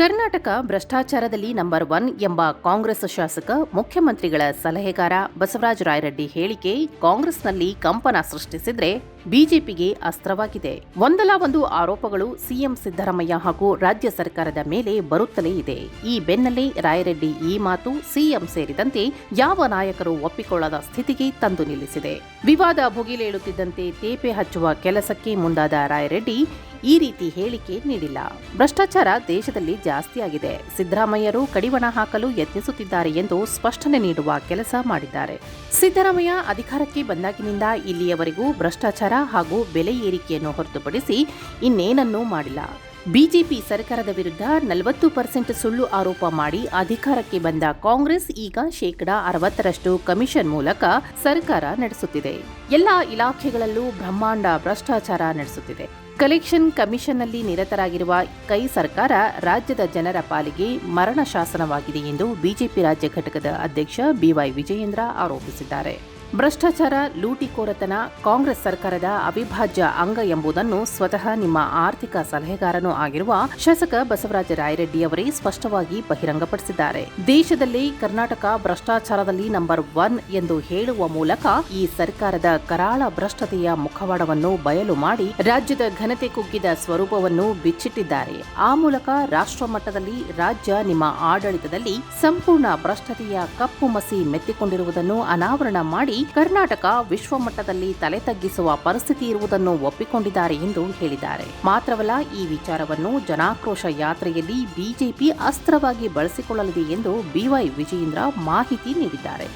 Karnataka ಭ್ರಷ್ಟಾಚಾರದಲ್ಲಿ number one ಎಂಬ ಕಾಂಗ್ರೆಸ್ ಶಾಸಕ, ಮುಖ್ಯಮಂತ್ರಿಗಳ ಸಲಹೆಗಾರ ಬಸವರಾಜ ರಾಯರೆಡ್ಡಿ ಹೇಳಿಕೆ, ಕಾಂಗ್ರೆಸ್ನಲ್ಲಿ ಕಂಪನ ಸೃಷ್ಟಿಸಿದ್ರೆ ಬಿಜೆಪಿಗೆ ಅಸ್ತ್ರವಾಗಿದೆ. ಒಂದಲ್ಲ ಒಂದು ಆರೋಪಗಳು ಸಿಎಂ ಸಿದ್ದರಾಮಯ್ಯ ಹಾಗೂ ರಾಜ್ಯ ಸರ್ಕಾರದ ಮೇಲೆ ಬರುತ್ತಲೇ ಇದೆ. ಈ ಬೆನ್ನಲ್ಲೇ ರಾಯರೆಡ್ಡಿ ಈ ಮಾತು ಸಿಎಂ ಸೇರಿದಂತೆ ಯಾವ ನಾಯಕರು ಒಪ್ಪಿಕೊಳ್ಳದ ಸ್ಥಿತಿಗೆ ತಂದು ನಿಲ್ಲಿಸಿದೆ. ವಿವಾದ ಭುಗಿಲೇಳುತ್ತಿದ್ದಂತೆ ತೇಪೆ ಹಚ್ಚುವ ಕೆಲಸಕ್ಕೆ ಮುಂದಾದ ರಾಯರೆಡ್ಡಿ ಈ ರೀತಿ ಹೇಳಿಕೆ ನೀಡಿಲ್ಲ. ಭ್ರಷ್ಟಾಚಾರ ದೇಶದಲ್ಲಿ ಜಾಸ್ತಿಯಾಗಿದೆ ಸಿದ್ದರಾಮಯ್ಯರು ಕಡಿವಾಣ ಹಾಕಲು ಯತ್ನಿಸುತ್ತಿದ್ದಾರೆ ಎಂದು ಸ್ಪಷ್ಟನೆ ನೀಡುವ ಕೆಲಸ ಮಾಡಿದ್ದಾರೆ. ಸಿದ್ದರಾಮಯ್ಯ ಅಧಿಕಾರಕ್ಕೆ ಬಂದಾಗಿನಿಂದ ಇಲ್ಲಿಯವರೆಗೂ ಭ್ರಷ್ಟಾಚಾರ ಹಾಗೂ ಬೆಲೆ ಏರಿಕೆಯನ್ನು ಹೊರತುಪಡಿಸಿ ಇನ್ನೇನನ್ನೂ ಮಾಡಿಲ್ಲ. ಬಿಜೆಪಿ ಸರ್ಕಾರದ ವಿರುದ್ಧ ನಲವತ್ತು ಪರ್ಸೆಂಟ್ ಸುಳ್ಳು ಆರೋಪ ಮಾಡಿ ಅಧಿಕಾರಕ್ಕೆ ಬಂದ ಕಾಂಗ್ರೆಸ್ ಈಗ ಶೇಕಡಾ ಅರವತ್ತರಷ್ಟು ಕಮಿಷನ್ ಮೂಲಕ ಸರ್ಕಾರ ನಡೆಸುತ್ತಿದೆ. ಎಲ್ಲ ಇಲಾಖೆಗಳಲ್ಲೂ ಬ್ರಹ್ಮಾಂಡ ಭ್ರಷ್ಟಾಚಾರ ನಡೆಸುತ್ತಿದೆ. ಕಲೆಕ್ಷನ್ ಕಮಿಷನ್ನಲ್ಲಿ ನಿರತರಾಗಿರುವ ಕೈ ಸರ್ಕಾರ ರಾಜ್ಯದ ಜನರ ಪಾಲಿಗೆ ಮರಣ ಶಾಸನವಾಗಿದೆ ಎಂದು ಬಿಜೆಪಿ ರಾಜ್ಯ ಘಟಕದ ಅಧ್ಯಕ್ಷ ಬಿವೈ ವಿಜಯೇಂದ್ರ ಆರೋಪಿಸಿದ್ದಾರೆ. ಭ್ರಷ್ಟಾಚಾರ, ಲೂಟಿಕೋರತನ ಕಾಂಗ್ರೆಸ್ ಸರ್ಕಾರದ ಅವಿಭಾಜ್ಯ ಅಂಗ ಎಂಬುದನ್ನು ಸ್ವತಃ ನಿಮ್ಮ ಆರ್ಥಿಕ ಸಲಹೆಗಾರನೂ ಆಗಿರುವ ಶಾಸಕ ಬಸವರಾಜ ರಾಯರೆಡ್ಡಿ ಅವರೇ ಸ್ಪಷ್ಟವಾಗಿ ಬಹಿರಂಗಪಡಿಸಿದ್ದಾರೆ. ದೇಶದಲ್ಲಿ ಕರ್ನಾಟಕ ಭ್ರಷ್ಟಾಚಾರದಲ್ಲಿ ನಂಬರ್ ಒನ್ ಎಂದು ಹೇಳುವ ಮೂಲಕ ಈ ಸರ್ಕಾರದ ಕರಾಳ ಭ್ರಷ್ಟತೆಯ ಮುಖವಾಡವನ್ನು ಬಯಲು ಮಾಡಿ ರಾಜ್ಯದ ಘನತೆ ಕುಗ್ಗಿದ ಸ್ವರೂಪವನ್ನು ಬಿಚ್ಚಿಟ್ಟಿದ್ದಾರೆ. ಆ ಮೂಲಕ ರಾಷ್ಟ್ರ ಮಟ್ಟದಲ್ಲಿ ರಾಜ್ಯ ನಿಮ್ಮ ಆಡಳಿತದಲ್ಲಿ ಸಂಪೂರ್ಣ ಭ್ರಷ್ಟತೆಯ ಕಪ್ಪು ಮಸಿ ಮೆತ್ತಿಕೊಂಡಿರುವುದನ್ನು ಅನಾವರಣ ಮಾಡಿ ಕರ್ನಾಟಕ ವಿಶ್ವಮಟ್ಟದಲ್ಲಿ ತಲೆ ತಗ್ಗಿಸುವ ಪರಿಸ್ಥಿತಿ ಇರುವುದನ್ನು ಒಪ್ಪಿಕೊಂಡಿದ್ದಾರೆ ಎಂದು ಹೇಳಿದ್ದಾರೆ. ಮಾತ್ರವಲ್ಲ, ಈ ವಿಚಾರವನ್ನು ಜನಾಕ್ರೋಶ ಯಾತ್ರೆಯಲ್ಲಿ ಬಿಜೆಪಿ ಅಸ್ತ್ರವಾಗಿ ಬಳಸಿಕೊಳ್ಳಲಿದೆ ಎಂದು ಬಿವೈ ವಿಜಯೇಂದ್ರ ಮಾಹಿತಿ ನೀಡಿದ್ದಾರೆ.